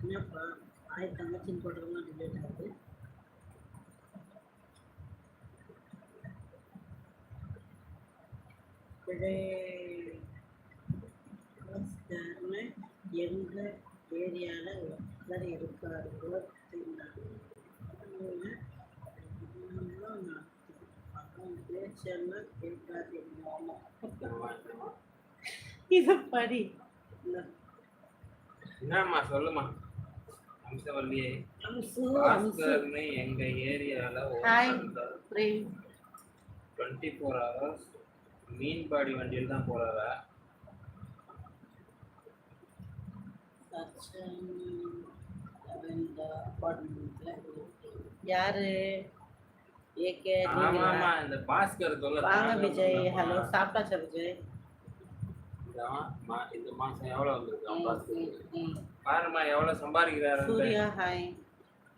என்னப்பா ஆய் தங்கச்சின்னு போட்டதெல்லாம் டிலேட் ஆகுது. பிழை காசுக்காரன்னு எங்கள் ஏரியாவில் ஒருத்தர் இருக்கார் பேச்செல்லாம் கேட்காதீங்க இதை படி என்னம்மா சொல்லுமா அம்சவல்லியே பாஸ்கர்னு எங்க ஏரியால டுவெண்ட்டி ஃபோர் ஹவர்ஸ் மீன்பாடி வண்டியில் தான் போறாரா யாரு? ஏகே ஆமா ஆமா இந்த பாஸ்கர் சொல்ல வாங்க விஜய். ஹலோ சாப்பிட்டாச்சா விஜய்? மா- இந்த மாசம் எவ்வளவு ம். பாருமா எவ்வளவு சம்பாதிக்கிறாரு சூர்யா ஹாய்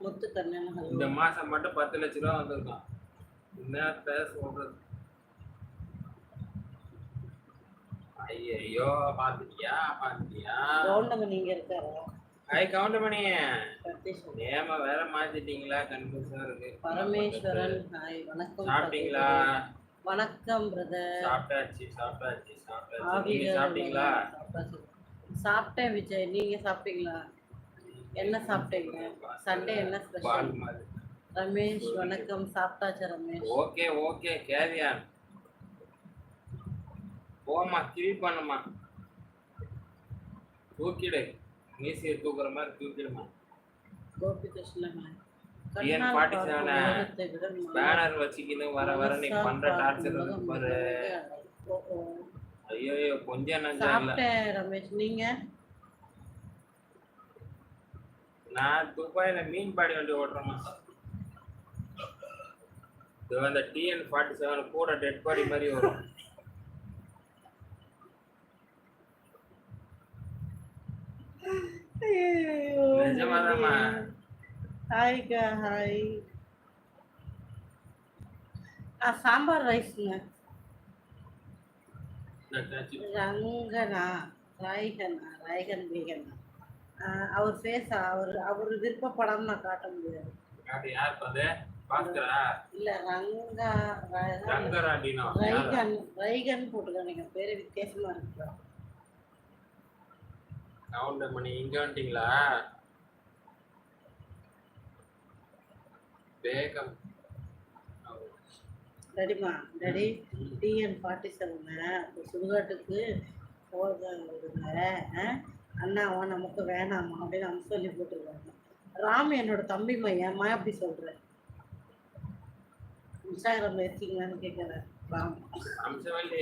முத்துக்கண்ணன் இந்த மாசம் மட்டும் பத்து லட்ச ரூபா வந்திருக்கான். என்னத்த சொல்றது? ஐயோ பாத்துட்டியா பாத்துட்டியா கவுண்டமணி இங்க இருக்காரா. ஹாய் கவுண்டமணி நேம வேற மாத்திட்டீங்களா? கன்ஃபியூஸா இருக்கு. பரமேஸ்வரன் ஹாய் வணக்கம் சாப்பிட்டீங்களா. வணக்கம் பிரதர் சாப்பிட்டாச்சு சாப்பிட்டாச்சு சாப்பிட்டாச்சு. சாப்பிட்டீங்களா. சாப்பிட்டேன் விஜய் நீங்க சாப்பிட்டீங்களா? என்ன சாப்பிட்டீங்க? சண்டே என்ன ஸ்பெஷல் ரமேஷ் வணக்கம். சாப்பிட்டாச்சு ரமேஷ்? ஓகே ஓகே கேரியான் போமா கிளி பண்ணுமா தூக்கிடு. மீசியை தூக்குற மாதிரி தூக்கிடுமா கோபி கிருஷ்ணன் பாட்டி பார்க்கும் சேவனை பேனர் வச்சுக்கின்னு வர வர நீ பண்ற டார்ச்சர் பாரு. ஐயோ கொஞ்சம் சாப்பிட்டேன் ரமேஷ் நீங்க? நான் துபாயில மீன் பாடி வண்டி ஓட்டுறேமா இது அந்த டிஎன் ஃபார்ட்டி செவன் கூட டெட் பாடி மாதிரி வரும். நிஜமாதாம்மா? ஹாய்க்கா ஹாய் ஆ சாம்பார் ரைஸ்ங்க. ரங்கனா ராய்கனா ராய்கன் பேகனா அவர் ஃபேஸ் அவர் அவர் விருப்ப படம் நான் காட்ட முடியாது. இல்ல ரங்கா ரைகன் ரைகன் போட்டுக்கானுங்க பேரு வித்தியாசமா இருக்கு. கவுண்டர் மணி இங்க வந்துட்டீங்களா? வேகம். ரெடிமா ரெடி. டிஎன் ஃபார்ட்டி செவனு சுடுகாட்டுக்கு போதுங்க அண்ணாவா நமக்கு வேணாமா அப்படின்னு அவங்க சொல்லி போட்டுருக்காங்க ராம் என்னோட தம்பி மையம்மா அப்படி சொல்கிறேன் இன்ஸ்டாகிராமில் இருக்கீங்களான்னு கேட்குறேன் ராம். அம்சவல்லி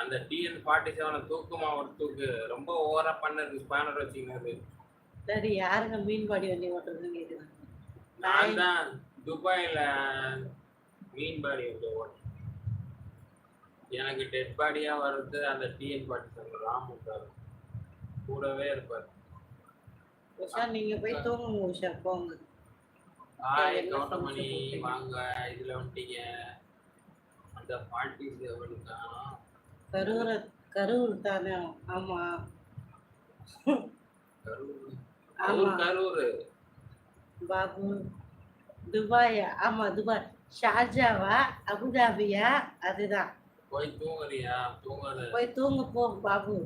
அந்த டிஎன் ஃபார்ட்டி செவனை தூக்குமா ஒரு தூக்கு. ரொம்ப ஓவரா பண்ணது ஸ்பேனர் வச்சுக்கிறது சரி யாருங்க மீன்பாடி வண்டி ஓட்டுறதுன்னு கேட்குறாங்க நான் தான். துபாயில மீன் பாடி வந்து ஓட்டேன் எனக்கு டெட் பாடியா வர்றது அந்த டிஎன் ஃபார்ட்டி செவன் ராம் இருக்காரு கூடவே இருப்பார். உஷா நீங்கள் போய் தூங்குங்க உஷா போங்க. ஹாய் கவுண்டமணி? வாங்க இதுல வந்துட்டீங்க. அந்த பாட்டி செவனுக்கான கரூர் கரூர் தானே? ஆமா. கரூர் கரூர். பாபு. துபாயா? ஆமா துபாய். ஷார்ஜாவா? அபுதாபியா? அதுதான். போய் தூங்குறியா? தூங்காத. போய் தூங்க போ பாபு.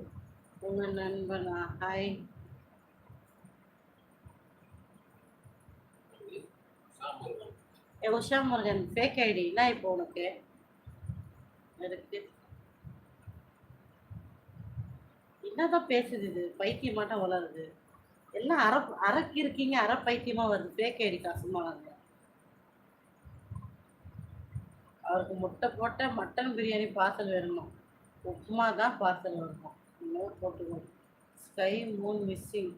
உங்க நண்பனா? ஹாய் ஏ உஷா முருகன் ஃபேக் ஐடினா இப்போ உனக்கு? இருக்கு. என்னதான் பேசுது இது? பைத்தியமாட்டம் வளருது எல்லாம் அரை அரைக்கு இருக்கீங்க அரை பைத்தியமா வருது ஃபேக் ஐடி காசுமா வருது அவருக்கு முட்டை போட்ட மட்டன் பிரியாணி பார்சல் வேணுமா? உப்புமா தான் பார்சல் வரணும் இன்னும் போட்டுக்கணும். Sky moon missing.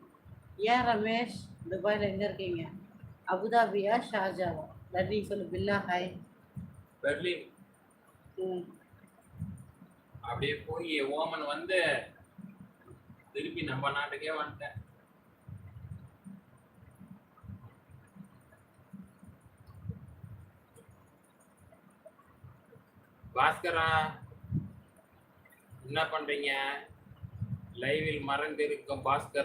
ஏன் ரமேஷ் துபாயில் எங்கே இருக்கீங்க? அபுதாபியா ஷார்ஜாவா நன்றி சொல்லு பில்லா ஹாய். பெர்லின் ம். அப்படியே போய் ஓமன் வந்து திருப்பி நம்ம நாட்டுக்கே வந்துட்டேன். பாஸ்கரா என்ன பண்றீங்க? லைவில் மறைந்திருக்கும் பாஸ்கர்.